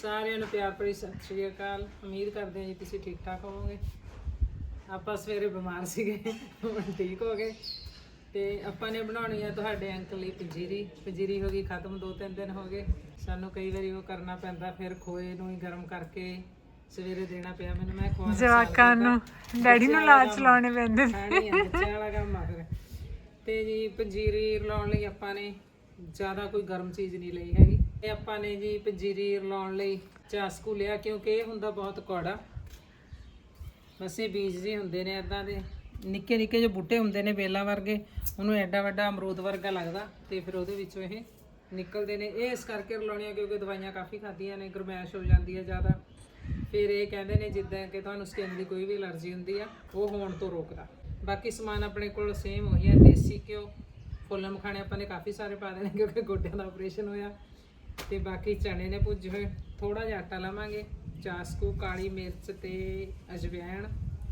ਸਾਰਿਆਂ ਨੂੰ ਪਿਆਰ ਭਰੀ ਸਤਿ ਸ਼੍ਰੀ ਅਕਾਲ। ਉਮੀਦ ਕਰਦੇ ਹਾਂ ਜੀ ਤੁਸੀਂ ਠੀਕ ਠਾਕ ਹੋਵੋਗੇ। ਆਪਾਂ ਸਵੇਰੇ ਬਿਮਾਰ ਸੀਗੇ ਹੁਣ ਠੀਕ ਹੋ ਗਏ। ਤੇ ਆਪਾਂ ਨੇ ਬਣਾਉਣੀ ਆ ਤੁਹਾਡੇ ਅੰਕਲ ਲਈ ਪੰਜੀਰੀ। ਪੰਜੀਰੀ ਹੋ ਗਈ ਖਤਮ ਦੋ ਤਿੰਨ ਦਿਨ ਹੋ ਗਏ। ਸਾਨੂੰ ਕਈ ਵਾਰੀ ਉਹ ਕਰਨਾ ਪੈਂਦਾ ਫਿਰ ਖੋਏ ਨੂੰ ਹੀ ਗਰਮ ਕਰਕੇ ਸਵੇਰੇ ਦੇਣਾ ਪਿਆ। ਮੈਨੂੰ ਮੈਂ ਖਵਾ ਜਵਾਕਾਂ ਨੂੰ ਡੈਡੀ ਨੂੰ ਲਾਚ ਲਾਉਣੇ ਪੈਂਦੇ ਸੀ ਬੱਚਿਆਂ ਵਾਲਾ ਕੰਮ ਆ ਤੇ ਜੀ ਪੰਜੀਰੀ ਰਲਾਉਣ ਲਈ ਆਪਾਂ ਨੇ ਜ਼ਿਆਦਾ ਕੋਈ ਗਰਮ ਚੀਜ਼ ਨਹੀਂ ਲਈ ਹੈਗੀ। ਤੇ ਆਪਾਂ ਨੇ ਜੀ ਪੰਜੀਰੀ ਰਲਾਉਣ ਲਈ ਚਾਸਕੂ ਲਿਆ, ਕਿਉਂਕਿ ਇਹ ਹੁੰਦਾ ਬਹੁਤ ਕੌੜਾ। ਬਸ ਇਹ ਬੀਜ ਜੀ ਹੁੰਦੇ ਨੇ ਇਦਾਂ ਦੇ ਨਿੱਕੇ ਨਿੱਕੇ ਜੋ ਬੂਟੇ ਹੁੰਦੇ ਨੇ ਬੇਲਾਂ ਵਰਗੇ, ਉਹਨੂੰ ਐਡਾ ਵੱਡਾ ਅਮਰੂਦ ਵਰਗਾ ਲੱਗਦਾ ਤੇ ਫਿਰ ਉਹਦੇ ਵਿੱਚੋਂ ਇਹ ਨਿਕਲਦੇ ਨੇ। ਇਹ ਇਸ ਕਰਕੇ ਰਲਾਉਣੀਆਂ ਕਿਉਂਕਿ ਦਵਾਈਆਂ ਕਾਫੀ ਖਾਧੀਆਂ ਨੇ, ਗਰਮੈਸ਼ ਹੋ ਜਾਂਦੀ ਹੈ ਜ਼ਿਆਦਾ। ਫਿਰ ਇਹ ਕਹਿੰਦੇ ਨੇ ਜਿੱਦਾਂ ਕਿ ਤੁਹਾਨੂੰ ਸਕਿਨ ਦੀ ਕੋਈ ਵੀ ਅਲਰਜੀ ਹੁੰਦੀ ਆ, ਉਹ ਹੋਣ ਤੋਂ ਰੋਕਦਾ। ਬਾਕੀ ਸਮਾਨ ਆਪਣੇ ਕੋਲ ਸੇਮ ਉਹੀ ਹੈ ਦੇਸੀ ਘਿਓ, ਫੁੱਲ ਮਖਾਣੇ ਆਪਾਂ ਨੇ ਕਾਫੀ ਸਾਰੇ ਪਾ ਦੇਣੇ, ਕਿਉਂਕਿ ਗੋਡਿਆਂ ਦਾ ਆਪਰੇਸ਼ਨ ਹੋਇਆ। ਤੇ ਬਾਕੀ ਚਣੇ ਨੇ ਭੁੱਜੇ ਹੋਏ। ਥੋੜਾ ਜਿਹਾ ਆਟਾ ਲਾਵਾਂਗੇ। ਚਾਸਕੂ ਕਾਲੀ ਮਿਰਚ ਤੇ ਅਜਵਾਇਣ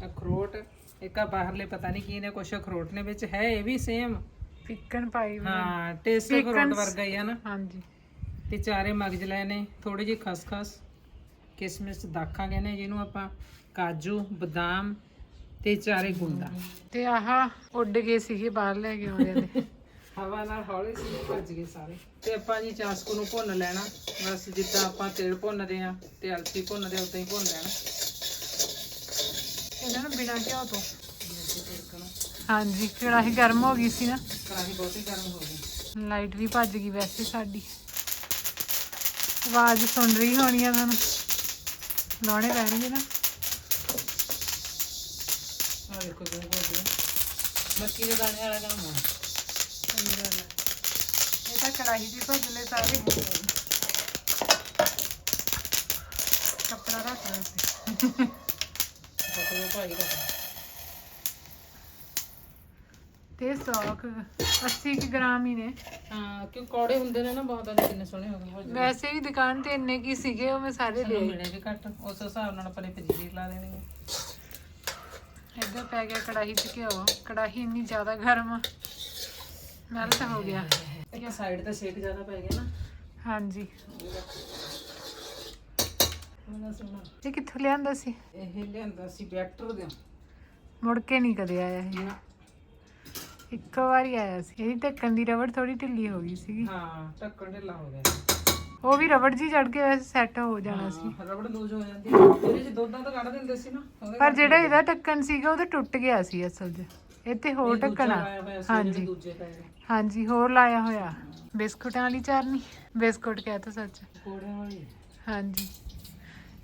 ਅਖਰੋਟ। ਇੱਕ ਆ ਬਾਹਰਲੇ ਪਤਾ ਨਹੀਂ ਕੀ ਨੇ ਕੁਛ ਅਖਰੋਟ ਨੇ ਵਿੱਚ। ਹੈ ਇਹ ਵੀ ਸੇਮ ਪਿੱਕਣ ਪਾਈ। ਹਾਂ ਟੇਸਟ ਅਖਰੋਟ ਵਰਗਾ ਹੀ ਆ ਨਾ। ਹਾਂਜੀ। ਤੇ ਚਾਰੇ ਮਗਜ ਲਏ ਨੇ। ਥੋੜੀ ਜਿਹੀ ਖਸਖਸ। ਕਿਸਮਿਸ ਦਾਖਾਂ ਕਹਿੰਦੇ ਜਿਹਨੂੰ ਆਪਾਂ। ਕਾਜੂ ਬਦਾਮ ਤੇ ਚਾਰੇ ਗੁੰਦਾ। ਤੇ ਆਹ ਉੱਡ ਗਏ ਸੀਗੇ ਬਾਹਰ ਲੈ ਕੇ ਆਉਂਦੇ ਨੇ ਹਵਾ ਨਾਲ ਹੌਲੀ ਸੀ ਭੱਜ ਗਏ ਸਾਰੇ। ਤੇ ਆਪਾਂ ਜੀ ਚਾਸਕੂ ਨੂੰ ਭੁੰਨ ਲੈਣਾ। ਬਸ ਜਿੱਦਾਂ ਆਪਾਂ ਤੇਲ ਭੁੰਨਦੇ ਆ ਤੇ ਅਲਸੀ ਭੁੰਨਦੇ ਉਦਾਂ ਹੀ ਭੁੰਨ ਲੈਣਾ। ਇਹਨਾਂ ਨੂੰ ਬਿਨਾਂ ਘਿਓ ਤੋਂ। ਹਾਂਜੀ ਕੜਾਹੀ ਗਰਮ ਹੋ ਗਈ ਸੀ ਨਾ। ਕੜਾਹੀ ਬਹੁਤੀ ਗਰਮ ਹੋ ਗਈ। ਲਾਈਟ ਵੀ ਭੱਜ ਗਈ ਵੈਸੇ ਸਾਡੀ। ਆਵਾਜ਼ ਸੁਣ ਰਹੀ ਹੋਣੀ ਆ ਤੁਹਾਨੂੰ। ਲਾਉਣੇ ਪੈਣਗੇ ਨਾ। ਆ ਦੇਖੋ ਗਿਆ ਮੱਕੀ ਦੇ ਦਾਣੇ ਵਾਲਾ ਕੰਮ ਆ। ਸਹੀ ਗੱਲ ਹੈ। ਇਹ ਤਾਂ ਕੜਾਹੀ ਦੀ ਭੱਜਲੇ ਸਾਰੇ ਕੱਪੜਾ ਰੱਖ ਰਹੇ ਸੀ ਦੇਖੋ ਭਾਈ ਦਾ ਤੇ ਸੌਕ 80 ਕੁ ਗ੍ਰਾਮ ਹੀ ਨੇ ਹਾਂ ਕਿਉਂ ਕੌੜੇ ਹੁੰਦੇ ਨੇ ਨਾ ਬਹੁਤ ਆ ਕਿੰਨੇ ਸੋਹਣੇ ਹੋ ਗਏ। ਵੈਸੇ ਵੀ ਦੁਕਾਨ ਤੇ ਇੰਨੇ ਕੀ ਸੀਗੇ ਉਹ ਮੈਂ ਸਾਰੇ ਲੈ ਸਾਨੂੰ ਮਿਲੇ ਵੀ ਘੱਟ ਉਸ ਹਿਸਾਬ ਨਾਲ ਆਪਾਂ ਨੇ ਪੰਜੀਰੀ ਲਾ ਦੇਣੀ ਹੈ ਇੱਧਰ ਪੈ ਗਿਆ ਕੜਾਹੀ 'ਚ ਘਿਓ ਕੜਾਹੀ ਇੰਨੀ ਜ਼ਿਆਦਾ ਗਰਮ ਆ ਮੈਲਟ ਹੋ ਗਿਆ। ਇੱਕ ਸਾਈਡ ਤੇ ਸੇਕ ਜ਼ਿਆਦਾ ਪੈ ਗਿਆ ਨਾ। ਹਾਂਜੀ। ਉਹਨਾਂ ਸੋਹਣਾ ਇਹ ਕਿੱਥੋਂ ਲਿਆਂਦਾ ਸੀ? ਇਹ ਲਿਆਂਦਾ ਸੀ ਬੈਟਰ ਦੇ ਮੁੜ ਕੇ ਨਹੀਂ ਕਦੇ ਆਇਆ ਇਹ। ਇੱਕ ਵਾਰੀ ਆਇਆ ਸੀ। ਇਹਦੀ ਢੱਕਣ ਦੀ ਰਬੜ ਥੋੜੀ ਢਿੱਲੀ ਹੋ ਗਈ ਸੀਗੀ। ਹਾਂ ਢੱਕਣ ਢਿੱਲਾ ਹੋ ਗਿਆ। ਉਹ ਵੀ ਰਬੜ ਜੀ ਚੜ ਕੇ ਵੈਸੇ ਸੈੱਟ ਹੋ ਜਾਣਾ ਸੀ। ਹਾਂ, ਰਬੜ ਲੂਜ਼ ਹੋ ਜਾਂਦੀ। ਹੈ ਇਹਦੇ ਚ ਦੁੱਧਾਂ ਤੋਂ ਕੱਢ ਦਿੰਦੇ ਸੀ ਨਾ। ਉਹਦੇ ਪਰ ਜਿਹੜਾ ਇਹਦਾ ਢੱਕਣ ਸੀਗਾ ਉਹ ਤਾਂ ਟੁੱਟ ਗਿਆ ਸੀ ਅਸਲ 'ਚ। ਤੇ ਹੋਰ ਢੱਕਣ ਆ। ਹਾਂਜੀ। ਦੂਜੇ ਹਾਂਜੀ ਹੋਰ ਲਾਇਆ ਹੋਇਆ। ਬਿਸਕੁਟਾਂ ਵਾਲੀ ਚਾਰਨੀ। ਬਿਸਕੁਟ ਕਹਿ ਤਾ ਸੱਚ। ਵਾਲੀ। ਹਾਂਜੀ।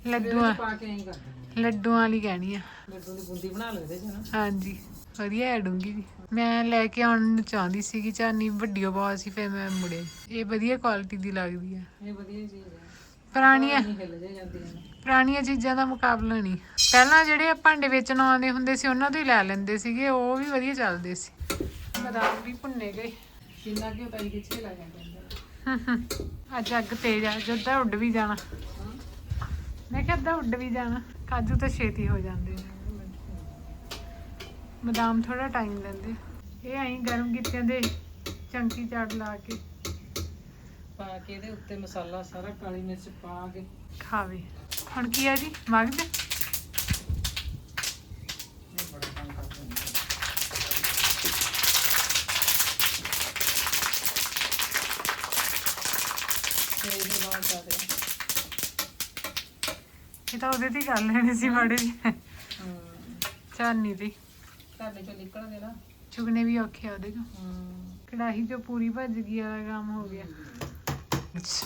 ਲੱਡੂਆਂ ਪਾ ਕੇ ਐਂ ਕਰ ਲੱਡੂਆਂ ਵਾਲੀ ਕਹਿਣੀ ਆ। ਲੱਡੂ ਦੀ ਬੁੰਦੀ ਬਣਾ ਲੈਂਦੇ ਸੀ ਨਾ। ਹਾਂਜੀ। ਵਧੀਆ ਹੈ ਡੂੰਗੀ ਵੀ ਮੈਂ ਲੈ ਕੇ ਆਉਣ ਨੂੰ ਚਾਹੁੰਦੀ ਸੀਗੀ ਚਾਨੀ ਵੱਡੀਓ ਬਹੁਤ ਸੀ ਫਿਰ ਮੈਂ ਮੁੜੇ। ਇਹ ਵਧੀਆ ਕੁਆਲਿਟੀ ਦੀ ਲੱਗਦੀ ਆ। ਇਹ ਵਧੀਆ ਚੀਜ਼ ਹੈ ਪੁਰਾਣੀਆਂ ਨਹੀਂ ਹਿੱਲ ਜੇ ਜਾਂਦੀਆਂ ਨੇ। ਪੁਰਾਣੀਆਂ ਚੀਜ਼ਾਂ ਦਾ ਮੁਕਾਬਲਾ ਨਹੀਂ। ਪਹਿਲਾਂ ਜਿਹੜੇ ਭਾਂਡੇ ਵੇਚਣ ਆਉਂਦੇ ਹੁੰਦੇ ਸੀ ਉਹਨਾਂ ਤੋਂ ਹੀ ਲੈ ਲੈਂਦੇ ਸੀਗੇ ਉਹ ਵੀ ਵਧੀਆ ਚੱਲਦੇ ਸੀ। ਬਦਾਮ ਵੀ ਭੁੰਨੇ ਗਏ। ਕਿੰਨਾ ਕਿਉਂ ਪਾਈ ਕਿੱਥੇ ਲਾ ਜਾਂਦੇ ਅੱਜ ਅੱਗ ਤੇਜ਼ ਆ ਜਦਾਂ ਉੱਡ ਵੀ ਜਾਣਾ। ਮੈਂ ਕਿਹਾ ਅੱਧਾ ਉੱਡ ਵੀ ਜਾਣਾ। ਕਾਜੂ ਤਾਂ ਛੇਤੀ ਹੋ ਜਾਂਦੇ ਨੇ। ਬਦਾਮ ਥੋੜਾ ਟਾਈਮ ਲੈਂਦੇ। ਇਹ ਐਂ ਗਰਮ ਕੀਤਿਆਂ ਦੇ ਚੰਕੀ ਚਾਟ ਲਾ ਕੇ। ਪਾ ਕੇ ਇਹਦੇ ਉੱਤੇ ਮਸਾਲਾ ਸਾਰਾ ਕਾਲੀ ਮਿਰਚ ਪਾ ਕੇ। ਖਾਵੇ। ਹੁਣ ਕੀ ਆ ਜੀ? ਮਗਜ ਇਹ ਬੜਾ ਕੰਮ ਕਰਦੇ ਨੇ ਦੇ ਇਹ ਤਾਂ ਉਹਦੇ ਤੇ ਹੀ ਕਰ ਲੈਣੇ ਸੀ ਜਿਹੇ। ਹਮ ਚਾਨੀ ਤੇ ਘਰ ਚੋਂ ਨਿਕਲਣਗੇ ਨਾ। ਚੁਗਨੇ ਵੀ ਔਖੇ ਆ ਉਹਦੇ ਕੋ ਹਮ ਕੜਾਹੀ ਚੋਂ ਪੂਰੀ ਭੱਜ ਗਈ ਵਾਲਾ ਕੰਮ ਹੋ ਗਿਆ।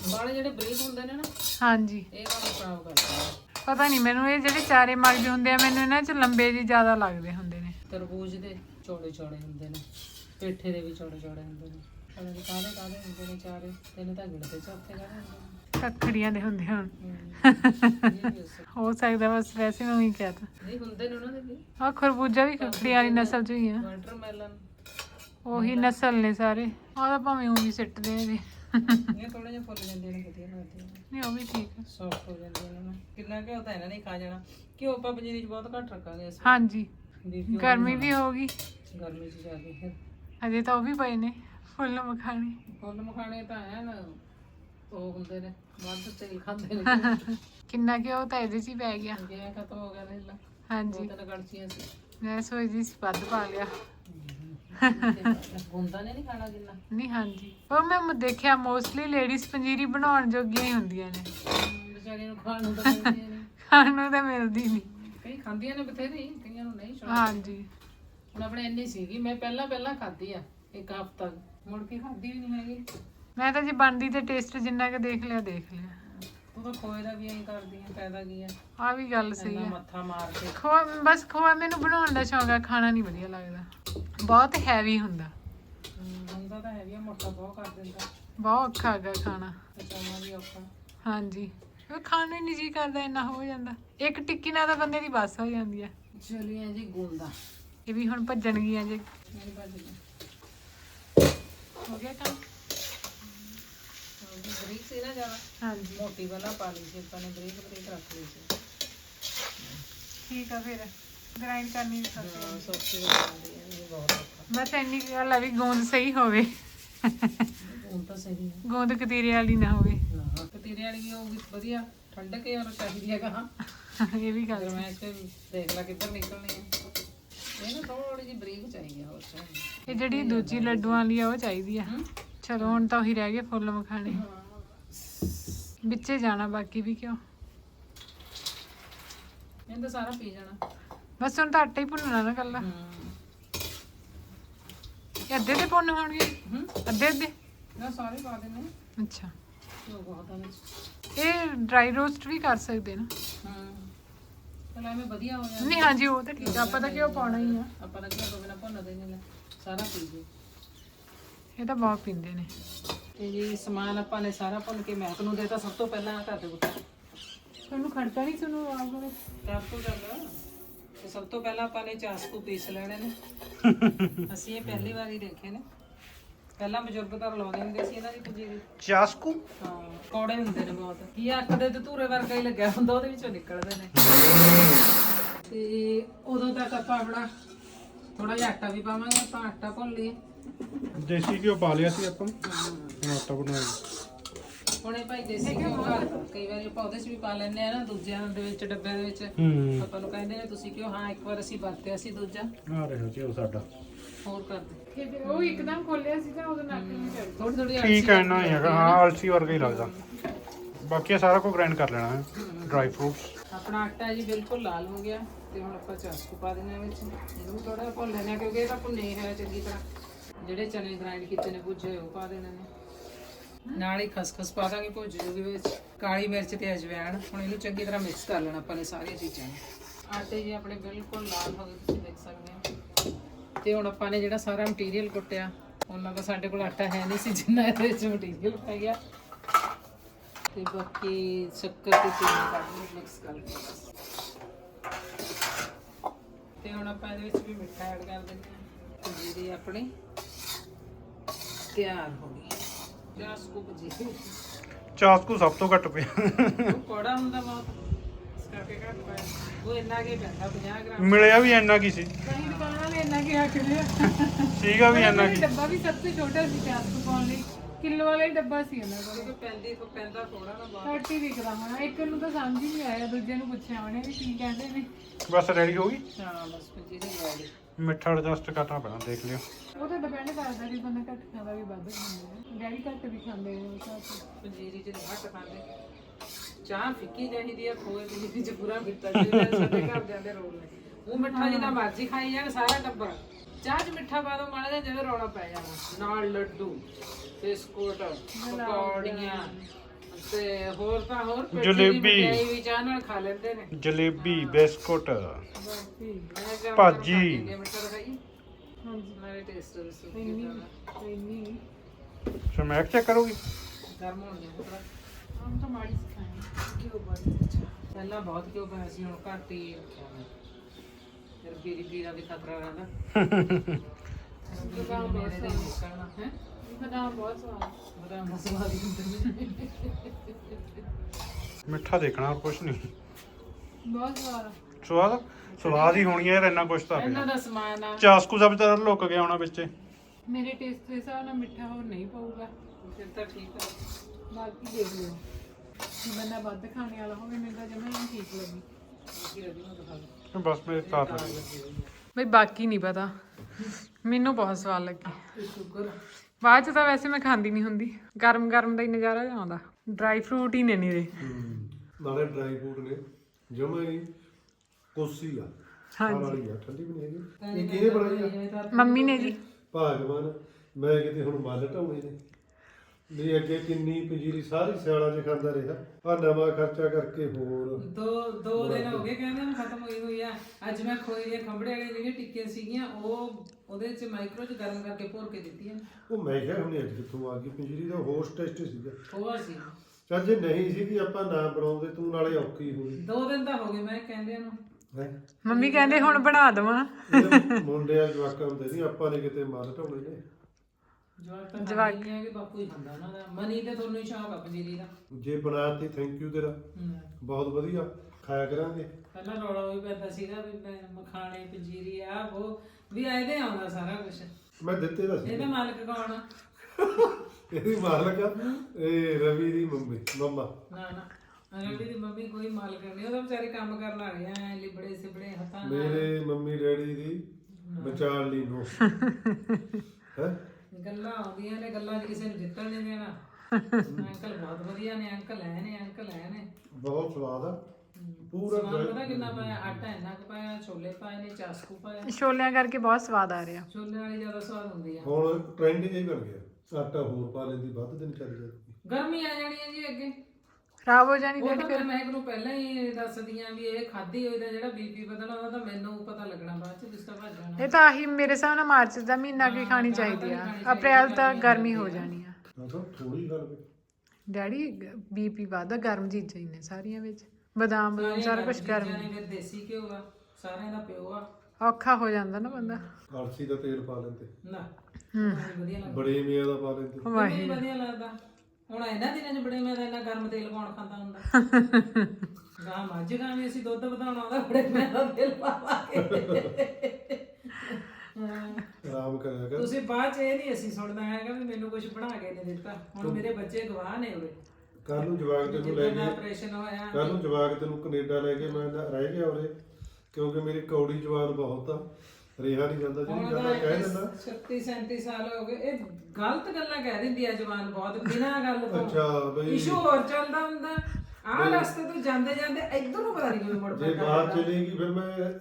ਵਾਲੇ ਜਿਹੜੇ ਬਰੀਕ ਹੁੰਦੇ ਨੇ ਨਾ ਹਾਂਜੀ। ਇਹ ਕੰਮ ਖਰਾਬ ਕਰਦੇ ਪਤਾ ਨਹੀਂ ਮੈਨੂੰ ਇਹ ਜਿਹੜੇ ਚਾਰੇ ਮਗਜ ਹੁੰਦੇ ਆ ਮੈਨੂੰ ਇਹਨਾਂ 'ਚ ਲੰਬੇ ਜੀ ਜ਼ਿਆਦਾ ਲੱਗਦੇ ਹੁੰਦੇ ਨੇ। ਤਰਬੂਜ ਦੇ ਚੌੜੇ ਚੌੜੇ ਹੁੰਦੇ ਨੇ। ਪੇਠੇ ਦੇ ਵੀ ਚੌੜੇ ਚੌੜੇ ਹੁੰਦੇ ਨੇ। ਪਤਾ ਨਹੀਂ ਕਾਹਦੇ ਕਾਹਦੇ ਹੁੰਦੇ ਨੇ ਚਾਰੇ ਤਿੰਨ ਤਾਂ ਗਿਣਦੇ ਚੌਥੇ ਕਾਹਦੇ ਹੁੰਦੇ ਨੇ? ਕੱਖੜੀਆਂ ਦੇ ਹੁੰਦੇ ਉਸ- ਹੋ। ਸਕਦਾ ਬਸ ਵੈਸੇ ਮੈਂ ਉਹੀ ਕਹਤਾ। ਨਹੀਂ ਹੁੰਦੇ ਨੇ ਉਹਨਾਂ ਦੇ ਵੀ। ਆ ਖਰਬੂਜਾ ਵੀ ਕੱਖੜੀਆਂ ਵਾਲੀ ਨਸਲ 'ਚ ਹੀ ਆ। ਵਾਟਰਮੈਲਨ। ਉਹੀ ਨਸਲ ਨੇ ਸਾਰੇ। ਆਹ ਤਾਂ ਭਾਵੇਂ ਉਹ ਵੀ ਸਿੱਟਦੇ ਨੇ ਇਹ ਥੋੜੇ ਜਿਹਾ ਫੁੱਲ ਜਾਂਦੇ ਨੇ ਵਧੀਆ ਲੱਗਦੇ ਨੇ। ਨਹੀਂ ਉਹ ਵੀ ਠੀਕ ਆ। ਸੌਫਟ ਹੋ ਜਾਂਦੇ ਨੇ ਨਾ। ਕਿੰਨਾ ਘਿਓ ਤਾਂ ਇਹਨਾਂ ਨੇ ਖਾ ਜਾਣਾ। ਘਿਓ ਆਪਾਂ ਪਨੀਰੀ 'ਚ ਬਹੁਤ ਘੱਟ ਰੱਖਾਂਗੇ ਅਸੀਂ ਹਾਂਜੀ। ਵੀ ਘਿਓ ਗਰਮੀ ਵੀ ਹੋ ਗਈ। ਗਰਮੀ 'ਚ ਜਾ ਕੇ ਫਿਰ। ਅਜੇ ਤਾਂ ਉਹ ਵੀ ਪਏ ਨੇ। ਫੁੱਲ ਮਖਾਣੇ। ਫੁੱਲ ਮਖਾਣੇ ਤਾਂ ਐਨ ਉਹ ਹੁੰਦੇ ਨੇ ਵੱਧ ਤੇਲ ਖਾਂਦੇ ਨੇ। ਕਿੰਨਾ ਕਿ ਉਹ ਤਾਂ ਇਹਦੇ 'ਚ ਹੀ ਪੈ ਗਿਆ। ਗਿਆ ਖਤਮ ਹੋ ਗਿਆ ਨੇ ਲਾ। ਹਾਂਜੀ। ਦੋ ਤਿੰਨ ਸੀ। ਮੈਂ ਸੋਚਦੀ ਸੀ ਵੱਧ ਪਾ ਲਿਆ। ਗੁੰਦਾ ਨੇ ਨਹੀਂ ਖਾਣਾ ਜਿੰਨਾ? ਨਹੀਂ ਹਾਂਜੀ। ਉਹ ਮੈਂ ਮ- ਦੇਖਿਆ ਮੋਸਟਲੀ ਲੇਡੀਜ਼ ਪੰਜੀਰੀ ਬਣਾਉਣ ਜੋਗੀਆਂ ਹੀ ਹੁੰਦੀਆਂ ਨੇ। ਨੂੰ ਖਾਣ ਨੂੰ ਤਾਂ ਮਿਲਦੀਆਂ ਨੇ। ਖਾਣ ਨੂੰ ਤਾਂ ਮਿਲਦੀ ਨਹੀਂ ਕਈ ਖਾਂਦੀਆਂ ਨੇ ਬਥੇਰੀ ਕਈਆਂ ਨੂੰ ਨਹੀਂ ਸ਼ੌਕ। ਹਾਂਜੀ। ਹੁਣ ਆਪਣੇ ਇੰਨੀ ਸੀਗੀ ਮੈਂ ਪਹਿਲਾਂ ਪਹਿਲਾਂ ਖਾਧੀ ਆ। ਇੱਕ ਹਫਤਾ। ਮੁੜ ਕੇ ਖਾਧੀ ਵੀ ਨਹੀਂ ਹੈਗੀ ਮੈਂ ਤਾਂ ਜੇ ਬਣਦੀ ਤੇ ਟੇਸਟ ਜਿੰਨਾ ਕਿ ਦੇਖ ਲਿਆ ਦੇਖ ਲਿਆ। ਤੂੰ ਤਾਂ ਖੋਏ ਦਾ ਵੀ ਐਂ ਕਰਦੀ ਆ ਫਾਇਦਾ ਕੀ ਆ। ਆ ਵੀ ਗੱਲ ਸਹੀ ਇੰਨਾ ਹੈ ਮੱਥਾ ਮਾਰ ਕੇ। ਖੋਆ ਬਸ ਖੋਆ ਮੈਨੂੰ ਬਣਾਉਣ ਦਾ ਸ਼ੌਂਕ ਹੈ ਖਾਣਾ ਨਹੀਂ ਵਧੀਆ ਲੱਗਦਾ। ਬਹੁਤ ਹੈਵੀ ਹੁੰਦਾ। ਹਮ, ਹੁੰਦਾ ਤਾਂ ਹੈਗੀ ਆ ਮੋਟਾ ਬਹੁਤ ਕਰ ਦਿੰਦਾ। ਬਹੁਤ ਔਖਾ ਹੈਗਾ ਖਾਣਾ। ਪਚਾਉਣਾ ਵੀ ਔਖਾ। ਹਾਂਜੀ। ਉਹ ਖਾਣ ਨੂੰ ਹੀ ਨਹੀਂ ਜੀ ਕਰਦਾ ਇੰਨਾ ਹੋ ਜਾਂਦਾ। ਇੱਕ ਟਿੱਕੀ ਨਾਲ ਤਾਂ ਬੰਦੇ ਦੀ ਬਸ ਹੋ ਜਾਂਦੀ ਹੈ ਚਲੀਏ ਜੀ ਗੁੰਦਾ ਇਹ ਵੀ ਹੁਣ ਭੱਜਣਗੀਆਂ ਜੇ। ਮੇਰੀ ਬਾਜੀ ਹੋ ਗਿਆ ਕੰਮ? ਉਹਦੀ ਬਰੀਕ ਸੀ ਨਾ ਜ਼ਿਆਦਾ। ਹਾਂਜੀ। ਮੋਟੀ ਵਾਲਾ ਪਾ ਲਈ ਸੀ ਆਪਾਂ ਨੇ ਬਰੀਕ ਬਰੀਕ ਰੱਖ ਲਈ ਸੀ। ਠੀਕ ਆ ਫਿਰ ਗ੍ਰਾਈਂਡ ਕਰਨੀ ਵੀ ਸੌਖੀ ਹਾਂ ਸੌਖੀ ਹੋ ਜਾਂਦੀ ਹੈ ਇਹ ਬਹੁਤ ਔਖਾ। ਬਸ ਇੰਨੀ ਕੁ ਗੱਲ ਆ ਵੀ ਗੋਂਦ ਸਹੀ ਹੋਵੇ। ਹੁਣ ਤਾਂ ਸਹੀ ਹੈ ਗੋਂਦ ਕਤੀਰੇ ਵਾਲੀ ਨਾ ਹੋਵੇ। ਨਾ ਕਤੀਰੇ ਵਾਲੀ ਵੀ ਉਹ ਵੀ ਵਧੀਆ ਠੰਡਕ ਹੈ ਔਰ ਚਾਹੀਦੀ ਹੈ ਕਹਾ ਇਹ ਵੀ ਗੱਲ ਅਗਰ ਮੈਂ ਇਸ ਦੇਖ ਲਾ ਕਿੱਧਰ ਨਿਕਲਣੀ ਹੈ ਇਹ ਨਾ ਥੋੜੀ ਜਿਹੀ ਬਰੀਕ ਚਾਹੀਦੀ ਹੈ ਹੋਰ ਚਾਹੀਦੀ ਇਹ ਜਿਹੜੀ ਦੂਜੀ ਲੱਡੂਆਂ ਵਾਲੀ ਆ ਉਹ ਚਾਹੀਦੀ ਆ? ਚਲੋ ਹੁਣ ਤਾਂ ਉਹੀ ਰਹਿ ਗਏ ਫੁੱਲ ਮਖਾਣੇ। ਵਿੱਚੇ ਜਾਣਾ ਬਾਕੀ ਵੀ ਕਿਉਂ? ਇਹ ਤਾਂ ਸਾਰਾ ਪੀ ਜਾਣਾ। ਬਸ ਹੁਣ ਤਾਂ ਆਟਾ ਹੀ ਭੁੰਨਣਾ ਨਾ ਕੱਲਾ। ਇਹ ਅੱਧੇ ਦੇ ਭੁੰਨ ਹੋਣਗੇ? ਹੂੰ? ਅੱਧੇ ਅੱਧੇ? ਨਾ ਸਾਰੇ ਪਾ ਦੇਣੇ ਅੱਛਾ। ਉਹ ਬਹੁਤ ਆ ਵਿੱਚ ਇਹ ਡਰਾਈ ਰੋਸਟ ਵੀ ਕਰ ਸਕਦੇ ਨਾ। ਹਾਂ। ਚਲ ਐਵੇਂ ਵਧੀਆ ਹੋ ਜਾਂਦਾ। ਨਹੀਂ ਹਾਂਜੀ ਉਹ ਤਾਂ ਠੀਕ ਆ ਆਪਾਂ ਤਾਂ ਕਿਉਂ ਪਾਉਣਾ ਹੀ ਆ। ਆਪਾਂ ਤਾਂ ਕਿਉਂ ਬਿਨਾ ਭੁੰਨਦੇ ਨਹੀਂ ਲੈ ਸਾਰਾ ਪੀ ਜੇ ਇਹ ਤਾਂ ਬਹੁਤ ਪੀਂਦੇ ਨੇ। ਤੇ ਜੀ ਸਮਾਨ ਆਪਾਂ ਨੇ ਸਾਰਾ ਭੁੰਨ ਕੇ ਮਹਿਕ ਨੂੰ ਦੇਤਾ। ਸਭ ਤੋਂ ਪਹਿਲਾਂ ਘਰ ਦੇ ਬੁੱਤਾ ਤੁਹਾਨੂੰ ਖੜਕਾ ਨਹੀਂ ਸੁਣੂ ਆਉਂਦਾ ਕਰ ਤੋਂ ਗੱਲ ਤੇ ਸਭ ਤੋਂ ਪਹਿਲਾਂ ਆਪਾਂ ਨੇ ਚਾਸਕੂ ਪੀਸ ਲੈਣੇ ਨੇ। ਅਸੀਂ ਇਹ ਪਹਿਲੀ ਵਾਰੀ ਦੇਖੇ ਨੇ। ਪਹਿਲਾਂ ਬਜ਼ੁਰਗ ਤਾਂ ਲਾਉਂਦੇ ਹੁੰਦੇ ਸੀ ਇਹਨਾਂ ਦੀ ਪੰਜੀਰੀ ਚਾਸਕੂ? ਹਾਂ ਕੌੜੇ ਹੁੰਦੇ ਨੇ ਬਹੁਤ। ਕੀ ਅੱਖ ਦੇ ਤੇ ਧੂਰੇ ਵਰਗਾ ਹੀ ਲੱਗਿਆ ਹੁੰਦਾ ਉਹਦੇ ਵਿੱਚੋਂ ਨਿਕਲਦੇ ਨੇ। ਤੇ ਉਦੋਂ ਤੱਕ ਆਪਾਂ ਆਪਣਾ ਥੋੜਾ ਜਿਹਾ ਆਟਾ ਵੀ ਪਾਵਾਂਗੇ ਆਪਾਂ ਆਟਾ ਭੁੰਨ ਲਈਏ। ਦੇਸੀ ਘਿਓ ਪਾ ਲਿਆ ਸੀ ਆਪਾਂ। ਹੁਣ ਆਟਾ ਬਣਾਇਆ। ਹੁਣੇ ਭਾਈ ਦੇਸੀ ਘਿਓ ਘਰ ਕਈ ਵਾਰੀ ਆਪਾਂ ਉਹਦੇ 'ਚ ਵੀ ਪਾ ਲੈਂਦੇ ਆ ਨਾ ਦੂਜਿਆਂ ਦੇ ਵਿੱਚ ਡੱਬਿਆਂ ਦੇ ਵਿੱਚ। ਹੂੰ। ਆਪਾਂ ਨੂੰ ਕਹਿੰਦੇ ਨੇ ਤੁਸੀਂ ਕਿਉਂ ਹਾਂ ਇੱਕ ਵਾਰ ਅਸੀਂ ਵਰਤਿਆ ਸੀ ਦੂਜਾ। ਆ ਰਿਹਾ ਘਿਓ ਸਾਡਾ। ਹੋਰ ਕਰ ਦੇ ਉਹ ਇੱਕਦਮ ਖੋਲਿਆ ਸੀ ਤਾਂ ਉਹਦੇ ਨਾਲ ਨਹੀਂ ਚੜ ਥੋੜੀ ਥੋੜੀ ਠੀਕ ਹੈ ਨਾ ਹੀ ਹੈਗਾ? ਹਾਂ ਅਲਸੀ ਵਰਗਾ ਹੀ ਲੱਗਦਾ। ਬਾਕੀ ਇਹ ਸਾਰਾ ਕੁਝ ਗ੍ਰਾਈਂਡ ਕਰ ਲੈਣਾ ਹੈ। ਡਰਾਈ ਫਰੂਟਸ ਆਪਣਾ ਆਟਾ ਜੀ ਬਿਲਕੁਲ ਲਾਲ ਹੋ ਗਿਆ ਤੇ ਹੁਣ ਆਪਾਂ ਚਾਸਕੂ ਪਾ ਆ ਵਿੱਚ। ਇਹਨੂੰ ਥੋੜਾ ਭੁੰਨ ਲੈਣਾ ਕਿਉਂਕਿ ਇਹ ਤਾਂ ਭੁੰਨੇ ਹੀ ਹੋਇਆ ਚੰਗੀ ਤਰ੍ਹਾਂ। ਜਿਹੜੇ ਚਨੇ ਗ੍ਰਾਈਂਡ ਕੀਤੇ ਨੇ ਭੁੱਜੇ ਉਹ ਪਾ ਦੇਣੇ ਨੇ। ਨਾਲ ਹੀ ਖਸਖਸ ਪਾ ਦਾਂਗੇ ਭੁੱਜ ਜੂਗੀ ਵਿੱਚ। ਕਾਲੀ ਮਿਰਚ ਤੇ ਅਜਵਾਇਣ ਹੁਣ ਇਹਨੂੰ ਚੰਗੀ ਤਰ੍ਹਾਂ ਮਿਕਸ ਕਰ ਲੈਣਾ ਆਪਾਂ ਨੇ ਸਾਰੀਆਂ ਚੀਜ਼ਾਂ ਆਟੇ ਜੀ ਆਪਣੇ ਬਿਲਕੁਲ ਲਾਲ ਹੋ ਗਏ ਤੁਸੀਂ ਦੇਖ ਸਕਦੇ ਹੋ। ਤੇ ਹੁਣ ਆਪਾਂ ਨੇ ਜਿਹੜਾ ਸਾਰਾ ਮਟੀਰੀਅਲ ਕੁੱਟਿਆ ਉਹਨਾਂ ਦਾ ਸਾਡੇ ਕੋਲ ਆਟਾ ਹੈ ਨਹੀਂ ਸੀ ਜਿੰਨਾ ਇਹਦੇ ਵਿੱਚ ਮਟੀਰੀਅਲ ਪੈ ਗਿਆ। ਤੇ ਬਾਕੀ ਸ਼ੱਕਰ ਤੇ ਚੀਨੀ ਕੱਢ ਕੇ ਮਿਕਸ ਕਰ ਲਿਆ ਤੇ ਹੁਣ ਆਪਾਂ ਇਹਦੇ ਵਿੱਚ ਵੀ ਮਿੱਠਾ ਐਡ ਕਰ ਦਿੰਦੇ ਹਾਂ। ਜਿਹੜੀ ਆਪਣੀ ਤਿਆਰ ਹੋ ਗਈ ਜਾਂ ਸਕੂਪ ਜੀ। ਚਾਸਕੂ ਸਭ ਤੋਂ ਘੱਟ ਪਿਆ। ਕੋੜਾ ਹੁੰਦਾ ਬਹੁਤ। ਕਰਕੇ ਘੱਟ ਪਾਇਆ ਉਹ ਇੰਨਾ ਕੀ ਪੈਂਦਾ 50 ਗ੍ਰਾਮ। ਮਿਲਿਆ ਵੀ ਇੰਨਾ ਕੀ ਸੀ? ਕਹੀਂ ਦੁਕਾਨਾਂ ਨੇ ਇੰਨਾ ਕੀ ਹੱਕ ਲਿਆ। ਸੀਗਾ ਵੀ ਇੰਨਾ ਕੀ? ਡੱਬਾ ਵੀ ਸਭ ਤੋਂ ਛੋਟਾ ਸੀ ਚਾਰ ਤੋਂ ਪਾਉਣ ਲਈ। ਕਿਲੋ ਵਾਲਾ ਹੀ ਡੱਬਾ ਸੀ ਉਹਨਾਂ ਕੋਲ। ਕਿਉਂਕਿ ਪੈਂਦੀ ਤੋਂ ਪੈਂਦਾ ਥੋੜਾ ਨਾ ਬਾਹਰ। ਘੱਟ ਹੀ ਵਿਕਦਾ ਹੋਣਾ। ਇੱਕ ਨੂੰ ਤਾਂ ਸਮਝ ਹੀ ਨਹੀਂ ਆਇਆ ਦੂਜੇ ਨੂੰ ਪੁੱਛਿਆ ਉਹਨੇ ਵੀ ਕੀ ਕਹਿੰਦੇ ਨੇ। ਬਸ ਰੈਡੀ ਹੋ ਗਈ? ਹਾਂ ਬਸ ਪੰਜੀ ਦੀ ਲੈ ਲਈ ਮਿੱਠਾ ਐਡਜਸਟ ਕਰਨਾ ਪੈਣਾ ਦੇਖ ਲਿਓ। ਉਹ ਤਾਂ ਡਿਪੈਂਡ ਕਰਦਾ ਕਿ ਬੰਦਾ ਘੱਟ ਖਾਂਦਾ ਵੀ ਵੱਧ ਖਾਂਦਾ। ਹੈ ਡੈਡੀ ਘੱਟ ਵੀ ਖਾਂਦੇ ਨੇ ਹਿਸਾਬ ਤੋਂ ਪੰਜੀਰੀ ਚ ਘੱਟ ਖਾਂਦੇ। ਚਾਹ ਫਿੱਕੀ ਚਾਹੀਦੀ ਆ ਖੋਏ ਦੀ ਵਿੱਚ ਪੂਰਾ ਮਿੱਠਾ ਚਾਹੀਦਾ ਸਾਡੇ ਘਰ ਦੇ ਆਂਦੇ ਰੋਲ ਨੇ। ਉਹ ਮਿੱਠਾ ਜਿੰਨਾ ਮਰਜ਼ੀ ਖਾਈ ਜਾਣ ਸਾਰਾ ਟੱਬਰ। ਚਾਹ ਚ ਮਿੱਠਾ ਪਾ ਦੋ ਮਾੜਾ ਜਿਹਾ ਜਿਵੇਂ ਰੌਲਾ ਪੈ ਜਾਣਾ। ਨਾਲ ਲੱਡੂ ਬਿਸਕੁਟ ਪਕੌੜੀਆਂ ਤੇ ਹੋਰ ਤਾਂ ਹੋਰ ਪੇਟੀ ਦੀ ਜਲੇਬੀ। ਮਠਿਆਈ ਵੀ ਚਾਹ ਨਾਲ ਖਾ ਲੈਂਦੇ ਨੇ। ਜਲੇਬੀ ਬਿਸਕੁਟ ਮੈਂ ਕਿਹਾ ਭਾਜੀ। ਖਾ ਕੇ ਮਿੱਠਾ ਦਿਖਾਈ ਹਾਂਜੀ। ਮੇਰੇ ਟੇਸਟ ਦੱਸੋ ਇੰਨੀ ਕਿੱਦਾਂ ਦਾ। ਇੰਨੀ। ਸਮੈਕ ਚੈੱਕ ਕਰੋਗੀ। ਗਰਮ ਹੋਣ ਗਿਆ ਥੋੜਾ ਹਮ ਤਾਂ ਮਾੜੀ ਸਿਖਾਈ ਘਿਓ ਬੜੀ ਅੱਛਾ ਪਹਿਲਾਂ ਬਹੁਤ ਘਿਓ ਪਾਇਆ ਸੀ ਹੁਣ ਘੱਟ ਹੀ ਰੱਖਿਆ ਮੈਂ ਫਿਰ ਬੀਰੀ ਬੀਰਾ ਵੀ ਖਤਰਾ ਰਹਿੰਦਾ। ਬਦਾਮ ਬਹੁਤ ਨਿਕਲਣਾ ਹੈ? ਬਦਾਮ ਬਹੁਤ ਸਵਾਦ। ਬਦਾਮ ਦਾ ਸਵਾਦ ਹੀ ਹੁੰਦਾ ਨੇ। ਮਿੱਠਾ ਦੇਖਣਾ ਹੋਰ ਕੁਝ ਨਹੀਂ। ਬਹੁਤ ਸਵਾਦ। ਸਵਾਦ? ਸਵਾਦ ਹੀ ਹੋਣੀ ਹੈ ਯਾਰ ਇੰਨਾ ਕੁਝ ਤਾਂ ਇਹਨਾਂ ਪਿਆ ਦਾ ਸਮਾਨ ਆ। ਚਾਸਕੂ ਸਭ ਤਾਂ ਲੁੱਕ ਗਿਆ ਹੋਣਾ ਵਿੱਚ। ਮੇਰੇ ਟੇਸਟ ਦੇ ਹਿਸਾਬ ਨਾਲ ਮਿੱਠਾ ਹੋਰ ਨਹੀਂ ਪਊਗਾ। ਫਿਰ ਤਾਂ ਠੀਕ ਆ ਬਾਕੀ ਦੇਖ ਲਿਓ। ਬੰਦਾ ਵੱਧ ਖਾਣੇ ਵਾਲਾ ਹੋਵੇ ਮੈਨੂੰ ਤਾਂ ਜਮਾ ਹੀ ਠੀਕ ਲੱਗੀ। ਕੀ ਰਵੀ ਨੂੰ ਦਿਖਾ ਲਓ ਬਸ ਮੇਰੇ ਤਾਰ ਲੱਗੀ ਬਈ ਬਾਕੀ ਨਹੀਂ ਪਤਾ। ਮੈਨੂੰ ਬਹੁਤ ਸਵਾਦ ਲੱਗੀ। ਸ਼ੂਗਰ। ਬਾਅਦ ਚ ਤਾਂ ਵੈਸੇ ਮੈਂ ਖਾਂਦੀ ਨਹੀਂ ਹੁੰਦੀ। ਗਰਮ ਗਰਮ ਦਾ ਹੀ ਨਜ਼ਾਰਾ ਜਿਹਾ ਆਉਂਦਾ। ਡਰਾਈ ਫਰੂਟ ਹੀ ਨੇ ਨੀਰੇ ਨਾਲੇ ਡਰਾਈ ਫਰੂਟ ਨੇ। ਜਮਾ ਹੀ ਕੋਸੀ ਆ। ਖਾਣ ਵਾਲੀ ਆ। ਠੰਡੀ ਵੀ ਨਹੀਂ ਹੈਗੀ। ਇਹ ਕਿਹਨੇ ਬਣਾਈ ਆ? ਮੰਮੀ ਨੇ ਜੀ। ਭਾਗਵਾਨ। ਮੈਂ ਕਿਤੇ ਹੁਣ ਮੱਲ ਢਾਉਣੇ ਨੇ। ਨਹੀਂ ਅੱਗੇ ਕਿੰਨੀ ਪੰਜੀਰੀ ਸਾਰੀ ਸਿਆਲਾਂ 'ਚ ਖਾਂਦਾ ਰਿਹਾ। ਆ ਨਵਾਂ ਖਰਚਾ ਕਰਕੇ ਹੋਰ। ਦੋ ਦੋ ਦਿਨ ਹੋ ਗਏ ਕਹਿੰਦੇ ਨੂੰ ਖਤਮ ਹੋਈ ਹੋਈ ਆ। ਅੱਜ ਮੈਂ ਖੋਏ ਦੀਆਂ ਖੰਭੜੇ ਵਾਲੀਆਂ ਜਿਹੜੀਆਂ ਟਿੱਕੀਆਂ ਸੀਗੀਆਂ ਉਹ ਉਹਦੇ ਚ ਮਾਈਕਰੋ ਚ ਗਰਮ ਕਰਕੇ ਭੋਰ ਕੇ ਦਿੱਤੀਆਂ। ਉਹ ਮੈਂ ਕਿਹਾ ਹੁਣ ਅੱਜ ਕਿੱਥੋਂ ਆ ਗਈ ਪੰਜੀਰੀ ਦਾ ਹੋਸਟ ਟੈਸਟ ਸੀਗਾ। ਉਹ ਸੀ। ਚੱਲ ਜੇ ਨਹੀਂ ਸੀ ਕਿ ਆਪਾਂ ਨਾ ਬਣਾਉਂਦੇ ਤੂੰ ਨਾਲੇ ਔਖੀ ਹੋਈ ਦੋ ਦਿਨ ਤਾਂ ਹੋ ਗਏ ਮੈਂ ਕਹਿੰਦੇ ਨੂੰ। ਹੈ? ਮੰਮੀ ਕਹਿੰਦੇ ਹੁਣ ਬਣਾ ਦਵਾਂ। ਮੁੰਡਿਆਂ ਜਵਾਕਾਂ ਹੁੰਦੇ ਸੀ ਆਪਾਂ ਨੇ ਕਿਤੇ ਮੱਲ ਢਾਉਣੇ ਨੇ। ਜਵਾਕ ਤਾਂ ਜਵਾਕ। ਹੀ ਆ ਕਿ ਬਾਪੂ ਹੀ ਖਾਂਦਾ ਉਹਨਾਂ ਦਾ। ਮਨੀ ਤੇ ਤੁਹਾਨੂੰ ਹੀ ਸ਼ੌਕ ਆ ਪੰਜੀਰੀ ਦਾ। ਜੇ ਬਣਾਤੀ ਥੈਂਕ ਯੂ ਤੇਰਾ। ਹਮ। ਬਹੁਤ ਵਧੀਆ। ਖਾਇਆ ਕਰਾਂਗੇ। ਪਹਿਲਾਂ ਰੌਲਾ ਵੀ ਪੈਂਦਾ ਸੀਗਾ ਵੀ ਮੈਂ ਮਖਾਣੇ ਪੰਜੀਰੀ ਆ ਉਹ ਵੀ ਇਹਦੇ ਆਉਂਦਾ ਸਾਰਾ ਕੁਝ ਮੈਂ ਦਿੱਤੇ ਦਾ ਸੀ। ਇਹਦਾ ਮਾਲਕ ਕੌਣ ਆ? ਇਹਦੀ ਮਾਲਕ ਆ, ਇਹ ਰਵੀ ਦੀ ਮੰਮੀ ਮੰਮਾ। ਨਾ ਨਾ। ਰਵੀ ਦੀ ਮੰਮੀ ਕੋਈ ਮਾਲਕ ਨਹੀਂ। ਉਹਦਾ ਵਿਚਾਰੇ ਕੰਮ ਕਰਨ ਆ ਗਿਆ ਐ ਲਿਬੜੇ ਸਿਬੜੇ ਹੱਥਾਂ ਨਾਲ। ਮੇਰੇ ਮੰਮੀ ਡੈਡੀ ਦੀ ਵਿਚਾਰ ਲਈ ਨੋ। ਹੈ? ਗੱਲਾਂ ਆਉਂਦੀਆਂ ਨੇ ਗੱਲਾਂ 'ਚ ਕਿਸੇ ਨੂੰ ਜਿੱਤਣ ਨਹੀਂ ਦੇਣਾ। ਅੰਕਲ ਬਹੁਤ ਵਧੀਆ ਨੇ ਅੰਕਲ ਐ ਨੇ ਅੰਕਲ ਐ ਨੇ। ਬਹੁਤ ਸਵਾਦ ਆ। ਪੂਰਾ ਸਮਾਨ ਪਤਾ ਕਿੰਨਾ ਪਾਇਆ? ਆਟਾ ਇੰਨਾ ਕੁ ਪਾਇਆ ਛੋਲੇ ਪਾਏ ਨੇ ਚਾਸਕੂ ਪਾਇਆ। ਛੋਲਿਆਂ ਕਰਕੇ ਬਹੁਤ ਸਵਾਦ ਆ ਰਿਹਾ। ਛੋਲੇ ਵਾਲੀ ਜ਼ਿਆਦਾ ਸਵਾਦ ਹੁੰਦੀ ਆ। ਹੁਣ ਟ੍ਰੈਂਡ ਹੀ ਬਣ ਗਿਆ। ਆਟਾ ਹੋਰ ਪਾ ਲੈਂਦੀ ਵੱਧ ਦਿਨ ਚੱਲ ਜਾਂਦੀ। ਗਰਮੀ ਆ ਜਾਣੀ ਹੈ ਜੀ ਅੱਗੇ। ਖਰਾਬ ਹੋ ਜਾਣੀ ਉਹ ਡੈਡੀ ਤਾਂ ਮੈਂ ਮਹਿਕ ਨੂੰ ਪਹਿਲਾਂ ਹੀ ਦੱਸਦੀਆਂ ਵੀ ਇਹ ਖਾਦੀ ਹੋਈ ਦਾ ਜਿਹੜਾ ਬੀਪੀ ਵਧਣਾ ਉਹਦਾ ਤਾਂ ਮੈਨੂੰ ਪਤਾ ਲੱਗਣਾ ਬਾਅਦ ਚ ਜਿਸਤਾ ਭੱਜ ਜਾਣਾ। ਇਹ ਤਾਂ ਆਹੀ ਮੇਰੇ ਹਿਸਾਬ ਨਾਲ ਮਾਰਚ ਦਾ ਮਹੀਨਾ ਕੀ ਖਾਣੀ ਚਾਹੀਦੀ ਆ। ਅਪ੍ਰੈਲ ਤੱਕ ਗਰਮੀ ਹੋ ਜਾਣੀ ਆ। ਹਾਂ ਤਾਂ ਥੋੜੀ ਗੱਲ ਵੀ ਡੈਡੀ ਬੀਪੀ ਵੱਧਦਾ ਗਰਮ ਚੀਜ਼ਾਂ ਹੀ ਨੇ ਸਾਰੀਆਂ ਵਿੱਚ। ਬਦਾਮ ਬਦਾਮ ਸਾਰਾ ਕੁਝ ਗਰਮ। ਫਿਰ ਦੇਸੀ ਘਿਓ ਆ ਸਾਰਿਆਂ ਦਾ ਪਿਓ ਆ। ਔਖਾ ਹੋ ਜਾਂਦਾ ਨਾ ਬੰਦਾ। ਅਲਸੀ ਦਾ ਤੇਲ ਪਾ ਲੈਂਦੇ। ਨਾ ਵਧੀਆ ਲੱਗਦਾ। ਬੜੇ ਮੀਆਂ ਦਾ ਪਾ ਲੈਂਦੇ। ਮੈਨੂੰ ਵਧੀਆ ਲੱਗਦਾ। ਹੁਣ ਇਹਨਾਂ ਦਿਨਾਂ 'ਚ ਬੜੇ ਮੈਂ ਤਾਂ ਇੰਨਾ ਗਰਮ ਤੇਲ ਕੌਣ ਖਾਂਦਾ ਹੁੰਦਾ। ਗਾਂ ਮੱਝ ਗਾਂ ਵੀ ਅਸੀਂ ਦੁੱਧ ਵਧਾਉਣਾ ਉਹਦਾ ਬੜੇ ਮੈਂ ਦਾ ਤੇਲ ਪਾਵਾਂਗੇ ਹਾਂ। ਆਰਾਮ ਕਰਿਆ ਕਰ। ਤੁਸੀਂ ਬਾਅਦ ਚ ਇਹ ਨਹੀਂ ਅਸੀਂ ਸੁਣਨਾ ਹੈਗਾ ਵੀ ਮੈਨੂੰ ਕੁਝ ਬਣਾ ਕੇ ਨਹੀਂ ਦਿੱਤਾ। ਹੁਣ ਮੇਰੇ ਬੱਚੇ ਗਵਾਹ ਨੇ ਉਰੇ। ਕੱਲ ਨੂੰ ਜਵਾਕ ਤੈਨੂੰ ਲੈ ਜਿੱਦਾਂ ਕੇ ਆਪਰੇਸ਼ਨ ਹੋਇਆ ਕੱਲ ਨੂੰ ਜਵਾਕ ਤੈਨੂੰ ਕੈਨੇਡਾ ਲੈ ਕੇ ਮੈਂ ਰਹਿ ਗਿਆ ਉਰੇ ਕਿਉਂਕਿ ਮੇਰੀ ਕੌੜੀ ਜਵਾਨ ਬਹੁਤ ਆ। ਰਿਹਾ ਨਹੀਂ ਜਾਂਦਾ ਜਿਹੜੀ ਹੁਣ ਗੱਲ ਤਾਂ ਕਹਿ ਦਿੰਦਾ। 36 37 ਸਾਲ ਹੋ ਗਏ ਇਹ ਗਲਤ ਗੱਲਾਂ ਕਹਿ ਦਿੰਦੀ ਆ ਜਵਾਨ ਬਹੁਤ ਬਿਨਾਂ ਗੱਲ ਤੋਂ। ਅੱਛਾ ਬਈ। ਇਸ਼ੂ ਹੋਰ ਚੱਲਦਾ ਹੁੰਦਾ ਆਹ ਰਸਤੇ ਤੋਂ ਜਾਂਦੇ ਜਾਂਦੇ ਇੱਧਰ ਨੂੰ ਪਤਾ ਨਹੀਂ ਕਿਵੇਂ ਮੁੜ ਜੇ ਪੈਂਦਾ ਬਾਹਰ ਚਲੇਗੀ ਫਿਰ ਮੈਂ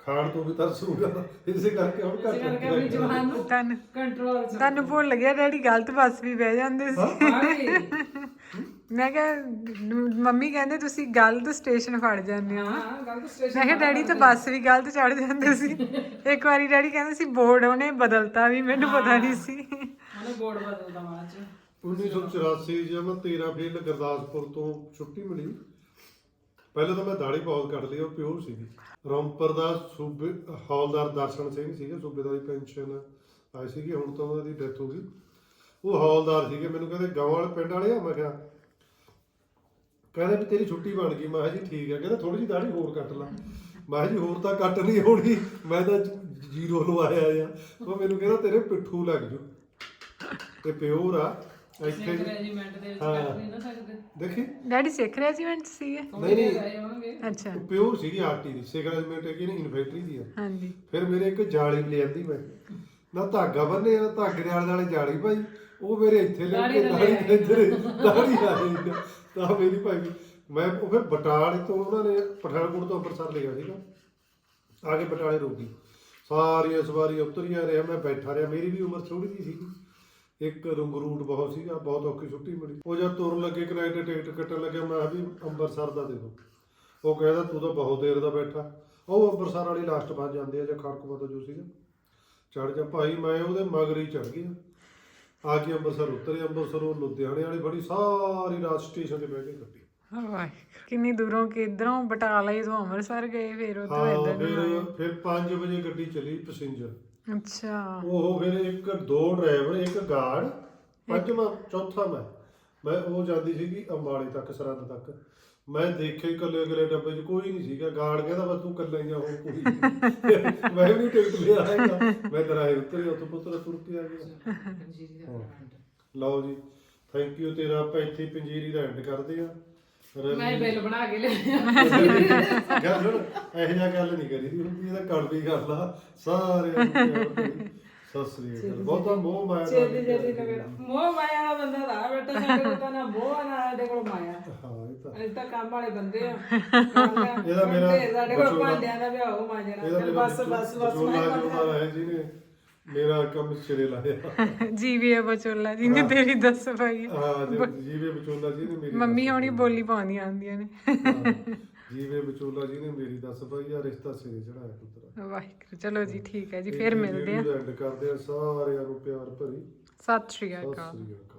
ਖਾਣ ਤੋਂ ਵੀ ਤਰਸੂਗਾ ਇਸੇ ਕਰਕੇ ਹੁਣ ਇਸੇ ਕਰਕੇ ਆਪਣੀ ਜਵਾਨ ਨੂੰ ਤੁਹਾਨੂੰ ਕੰਟਰੋਲ ਚ ਤੁਹਾਨੂੰ ਭੁੱਲ ਗਿਆ ਡੈਡੀ ਗਲਤ ਬੱਸ ਵੀ ਬਹਿ ਜਾਂਦੇ ਸੀ। ਮੈਂ ਕਿਹਾ ਨ- ਮੰਮੀ ਕਹਿੰਦੇ ਤੁਸੀਂ ਗਲਤ ਸਟੇਸ਼ਨ ਫੜ ਜਾਂਦੇ ਹੋ। ਹਾਂ ਗਲਤ ਸਟੇਸ਼ਨ ਮੈਂ ਕਿਹਾ ਡੈਡੀ ਤਾਂ ਬੱਸ ਵੀ ਗਲਤ ਚੜ ਜਾਂਦੇ ਸੀ। ਇੱਕ ਵਾਰੀ ਡੈਡੀ ਕਹਿੰਦੇ ਸੀ ਬੋਰਡ ਉਹਨੇ ਬਦਲਤਾ ਵੀ ਮੈਨੂੰ ਪਤਾ ਨਹੀਂ ਸੀ। ਉਹਨੇ ਬੋਰਡ ਬਦਲਦਾ ਚ 1984 ਜਦ ਮੈਂ 13 ਫੀਲਡ ਗੁਰਦਾਸਪੁਰ ਤੋਂ ਛੁੱਟੀ ਮਿਲੀ। ਪਹਿਲਾਂ ਤਾਂ ਮੈਂ ਦਾੜੀ ਬਹੁਤ ਕੱਟ ਲਈ ਉਹ ਪਿਓਰ ਸੀਗੀ। ਰੌਂਪਰ ਦਾ ਸੂਬੇ ਹੌਲਦਾਰ ਦਰਸ਼ਨ ਸਿੰਘ ਸੀਗੇ ਸੂਬੇਦਾਰੀ ਪੈਨਸ਼ਨ ਆਈ ਸੀਗੀ ਹੁਣ ਤਾਂ ਉਹਦੀ ਡੈਥ ਹੋ ਗਈ। ਉਹ ਹੌਲਦਾਰ ਸੀਗੇ ਮੈਨੂੰ ਕਹਿੰਦੇ ਗਾਂਵ ਵਾਲੇ ਪਿੰਡ ਵਾਲੇ ਆ? ਮੈਂ ਕਿਹਾ ਕਹਿੰਦੇ ਵੀ ਤੇਰੀ ਛੁੱਟੀ ਬਣ ਗਈ। ਮੈਂ ਕਿਹਾ ਜੀ ਠੀਕ ਹੈ ਕਹਿੰਦਾ ਥੋੜੀ ਜਿਹੀ ਦਾੜੀ ਹੋਰ ਕੱਟ ਲਾ। ਮੈਂ ਕਿਹਾ ਜੀ ਹੋਰ ਤਾਂ ਕੱਟ ਨਹੀਂ ਹੋਣੀ। ਮੈਂ ਤਾਂ ਜ- ਜ਼ੀਰੋ ਲਵਾਇਆ ਆ। ਉਹ ਮੈਨੂੰ ਕਹਿੰਦਾ ਤੇਰੇ ਪਿੱਠੂ ਲੱਗ ਜੂ। ਤੇ ਪਿਓਰ ਆ। ਇੱਥੇ ਸਿੱਖ ਰੈਜੀਮੈਂਟ ਦੇ ਵਿੱਚ ਕੱਟ ਨਹੀਂ ਨਾ ਸਕਦੇ। ਦੇਖੀ? ਡੈਡੀ ਸਿੱਖ ਰੈਜੀਮੈਂਟ ਸੀਗੇ। ਨਹੀਂ ਨਹੀਂ। ਹੋਣਗੇ ਅੱਛਾ। ਪਿਓਰ ਸੀਗੀ ਆਰਟੀ ਦੀ। ਸਿਗਰਜਮੈਂਟ ਹੈ ਕਿ ਨਹੀਂ ਇਨਫੈਕਟਰੀ ਦੀ ਆ। ਹਾਂਜੀ। ਫਿਰ ਮੇਰੇ ਇੱਕ ਜਾਲੀ ਲਿਆਂਦੀ ਮੈਂ। ਨਾ ਧਾਗਾ ਬੰਨੇ ਆ ਧਾਗੇ ਦੇ ਆਲੇ ਦੁਆਲੇ ਜਾਲੀ ਭਾਈ ਉਹ ਮੇਰੇ ਇੱਥੇ ਲੱਗ ਕੇ ਦਾੜੀ ਇੱਧਰ ਦਾੜੀ ਆ ਗਈ ਤਾਂ ਮੇਰੀ ਭਾਈ ਮੈਂ ਉਹ ਫਿਰ ਬਟਾਲੇ ਤੋਂ ਉਹਨਾਂ ਨੇ ਪਠਾਨਕੋਟ ਤੋਂ ਅੰਮ੍ਰਿਤਸਰ ਲਿਆ ਸੀਗਾ। ਆ ਕੇ ਬਟਾਲੇ ਰੋਕੀ ਸਾਰੀਆਂ ਸਵਾਰੀਆਂ ਉਤਰੀਆਂ ਰਿਹਾ ਮੈਂ ਬੈਠਾ ਰਿਹਾ। ਮੇਰੀ ਵੀ ਉਮਰ ਥੋੜੀ ਜਿਹੀ ਸੀਗੀ। ਇੱਕ ਰੰਗਰੂਟ ਬਹੁਤ ਸੀਗਾ, ਬਹੁਤ ਔਖੀ ਛੁੱਟੀ ਮਿਲੀ। ਉਹ ਜਦ ਤੁਰਨ ਲੱਗੇ, ਕਿਰਾਏ ਟਿਕਟ ਕੱਟਣ ਲੱਗਿਆ, ਮੈਂ ਕਿਹਾ ਵੀ ਅੰਮ੍ਰਿਤਸਰ ਦਾ ਦੇ ਦਿਓ ਉਹ ਕਹਿੰਦਾ, ਤੂੰ ਤਾਂ ਬਹੁਤ ਦੇਰ ਦਾ ਬੈਠਾ। ਉਹ ਅੰਮ੍ਰਿਤਸਰ ਵਾਲੀ ਲਾਸਟ ਬਾਅਦ ਜਾਂਦੇ ਆ, ਜਾਂ ਖੜਕਪੁਰ ਤੋਂ ਜੋ ਸੀਗਾ। ਚੜ ਜਾ। ਭਾਈ, ਮੈਂ ਉਹਦੇ ਮਗਰ ਹੀ ਚੜ ਗਿਆ। ਆ ਕੇ ਅੰਮ੍ਰਿਤਸਰ ਉਤਰੇ ਅੰਮ੍ਰਿਤਸਰੋਂ ਲੁਧਿਆਣੇ ਵਾਲੀ ਬੜੀ ਸਾਰੀ ਰਾਤ ਸਟੇਸ਼ਨ ਤੇ ਬਹਿ ਕੇ ਕੱਟੀ ਵਾਹ ਕਿੰਨੀ ਦੂਰੋਂ ਕਿਧਰੋਂ ਬਟਾਲਾ ਹੀ ਤੋਂ ਅੰਮ੍ਰਿਤਸਰ ਗਏ ਫਿਰ ਉਧਰ ਹਾਂ ਇੱਧਰ ਨੂੰ ਆਏ। ਫਿਰ ਫਿਰ 5 ਵਜੇ ਗੱਡੀ ਚੱਲੀ ਪੈਸੇਂਜਰ ਅੱਛਾ। ਉਹ ਫਿਰ ਇੱਕ ਦੋ ਡਰਾਈਵਰ ਇੱਕ ਗਾਰਡ ਪੰਜਵਾਂ ਚੌਥਾ ਮੈਂ। ਮੈਂ ਉਹ ਜਾਂਦੀ ਸੀਗੀ ਅੰਬਾਲੇ ਤੱਕ ਸਰਹੱਦ ਤੱਕ। ਮੈਂ ਦੇਖੇ ਇਕੱਲੇ ਇਕੱਲੇ ਡੱਬੇ 'ਚ ਕੋਈ ਨਹੀਂ ਸੀਗਾ। ਗਾਰਡ ਕਹਿੰਦਾ ਬਸ ਤੂੰ ਇਕੱਲਾ ਹੀ ਆ ਹੋਰ ਕੋਈ ਨਹੀਂ। ਮੈਂ ਵੀ ਟਿਕਟ ਲਿਆ ਹੈਗਾ। ਮੈਂ ਦਰਾਏ ਉਤਰੇ ਉੱਥੋਂ ਪੁੱਤਰ ਤੁਰ ਕੇ ਆ ਗਿਆ। ਲਓ ਜੀ ਥੈਂਕ ਯੂ ਤੇਰਾ ਆਪਾਂ ਇੱਥੇ ਪੰਜੀਰੀ ਦਾ ਐਂਡ ਕਰਦੇ ਆ ਮੈਂ ਬਿੱਲ ਬਣਾ ਕੇ ਲਿਆ ਗੱਲ ਸੁਣ ਇਹੋ ਜਿਹਾ ਗੱਲ ਨਹੀਂ ਕਰੀ ਦੀ ਹੁੰਦੀ ਇਹਦਾ ਕਰ ਲਾ ਨੂੰ ਪਿਆਰ ਭਰੀ। ਸਤਿ ਸ੍ਰੀ ਅਕਾਲ। ਬਹੁਤਾ ਮੋਹ ਮਾਇਆ ਦਾ ਛੇਤੀ ਛੇਤੀ ਨਗਰ ਮੋਹ ਮਾਇਆ ਵਾਲਾ ਬੰਦਾ ਦਾ ਬੇਟਾ ਸਾਡੇ ਕੋਲ ਤਾਂ ਨਾ ਮੋਹ ਆ, ਨਾ ਸਾਡੇ ਕੋਲ ਮਾਇਆ। ਹਾਂ ਇਹ ਤਾਂ। ਅਸੀਂ ਤਾਂ ਕੰਮ ਵਾਲੇ ਬੰਦੇ ਆ। ਇਹਦਾ ਮੇਰਾ ਬੰਦੇ, ਸਾਡੇ ਕੋਲ ਵਿਚੋਲਾ- ਭਾਂਡਿਆਂ ਦਾ ਵਿਆਹ ਹੋ ਮਾਜਣਾ ਇਹਦਾ ਚੱਲ ਮੇਰਾ ਬਸ ਬਸ ਬਸ ਵਿਚੋਲਾ ਮੈਂ ਜੋ ਵਾਲਾ ਹੈ ਜਿਹਨੇ ਮੇਰਾ ਕੰਮ ਸਿਰੇ ਲਾਇਆ। ਜੀਵੀਏ ਬਚੋਲਾ ਜੀ ਨੇ ਤੇਰੀ ਦੱਸ ਪਾਈ ਹਾਂ ਜੀ- ਜੀਵੇ ਵਿਚੋਲਾ ਜੀ ਨੇ ਮੇਰੀ ਮੰਮੀ ਹੋਣੀ ਬੋਲੀ ਪਾਉਂਦੀਆਂ ਆਉਂਦੀਆਂ ਨੇ। ਜੀਵੇ ਵਿਚੋਲਾ ਜੀ ਨੇ ਮੇਰੀ ਦੱਸ ਪਾਈ ਆ ਰਿਸ਼ਤਾ ਸਿਰੇ ਚੜਾਇਆ ਪੁੱਤਰਾ। ਵਾਹਿਗੁਰੂ ਚਲੋ ਜੀ ਠੀਕ ਹੈ ਜੀ ਫਿਰ ਮਿਲਦੇ ਆ ਐਂਡ ਕਰਦੇ ਆ ਸਾਰਿਆਂ ਨੂੰ ਪਿਆਰ ਭਰੀ। ਸਤਿ ਸ਼੍ਰੀ ਸਤਿ ਅਕਾਲ ਸ੍ਰੀ ਅਕਾਲ।